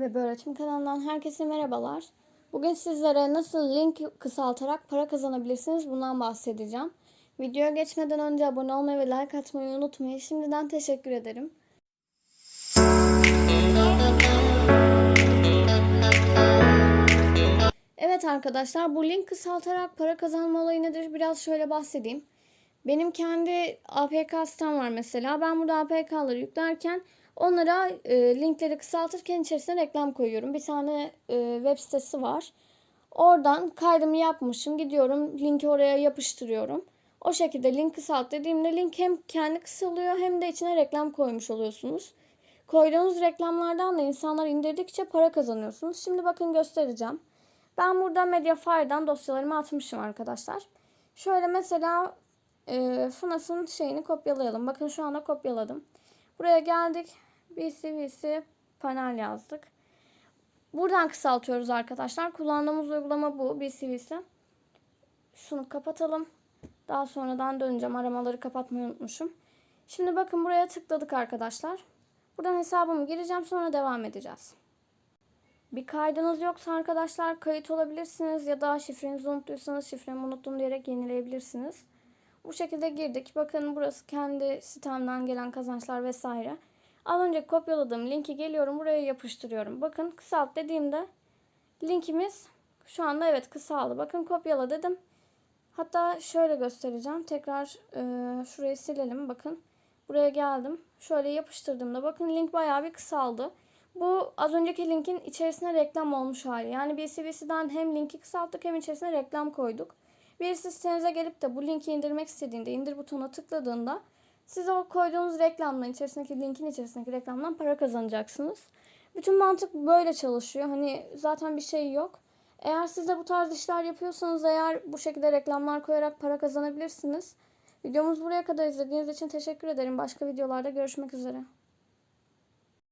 ve Öğretim kanalından herkese merhabalar. Bugün sizlere nasıl link kısaltarak para kazanabilirsiniz bundan bahsedeceğim. Videoya geçmeden önce abone olmayı ve like atmayı unutmayın. Şimdiden teşekkür ederim. Evet arkadaşlar bu link kısaltarak para kazanma olayı nedir biraz şöyle bahsedeyim. Benim kendi APK sitem var mesela. Ben burada APK'ları yüklerken onlara e, linkleri kısaltırken içerisine reklam koyuyorum. Bir tane e, web sitesi var. Oradan kaydımı yapmışım. Gidiyorum linki oraya yapıştırıyorum. O şekilde link kısalt dediğimde link hem kendi kısalıyor hem de içine reklam koymuş oluyorsunuz. Koyduğunuz reklamlardan da insanlar indirdikçe para kazanıyorsunuz. Şimdi bakın göstereceğim. Ben burada Mediafire'dan dosyalarımı atmışım arkadaşlar. Şöyle mesela e, FNAF'ın şeyini kopyalayalım. Bakın şu anda kopyaladım. Buraya geldik. BCVC panel yazdık. Buradan kısaltıyoruz arkadaşlar. Kullandığımız uygulama bu. BCVC. Şunu kapatalım. Daha sonradan döneceğim. Aramaları kapatmayı unutmuşum. Şimdi bakın buraya tıkladık arkadaşlar. Buradan hesabımı gireceğim. Sonra devam edeceğiz. Bir kaydınız yoksa arkadaşlar kayıt olabilirsiniz ya da şifrenizi unuttuysanız şifremi unuttum diyerek yenileyebilirsiniz. Bu şekilde girdik. Bakın burası kendi sitemden gelen kazançlar vesaire. Az önce kopyaladığım linki geliyorum buraya yapıştırıyorum. Bakın kısalt dediğimde linkimiz şu anda evet kısaldı. Bakın kopyala dedim. Hatta şöyle göstereceğim. Tekrar e, şurayı silelim. Bakın buraya geldim. Şöyle yapıştırdığımda bakın link bayağı bir kısaldı. Bu az önceki linkin içerisine reklam olmuş hali. Yani BCBC'den hem linki kısalttık hem içerisine reklam koyduk. Birisi sitenize gelip de bu linki indirmek istediğinde indir butonuna tıkladığında siz o koyduğunuz reklamdan içerisindeki linkin içerisindeki reklamdan para kazanacaksınız. Bütün mantık böyle çalışıyor. Hani zaten bir şey yok. Eğer siz de bu tarz işler yapıyorsanız eğer bu şekilde reklamlar koyarak para kazanabilirsiniz. Videomuz buraya kadar izlediğiniz için teşekkür ederim. Başka videolarda görüşmek üzere.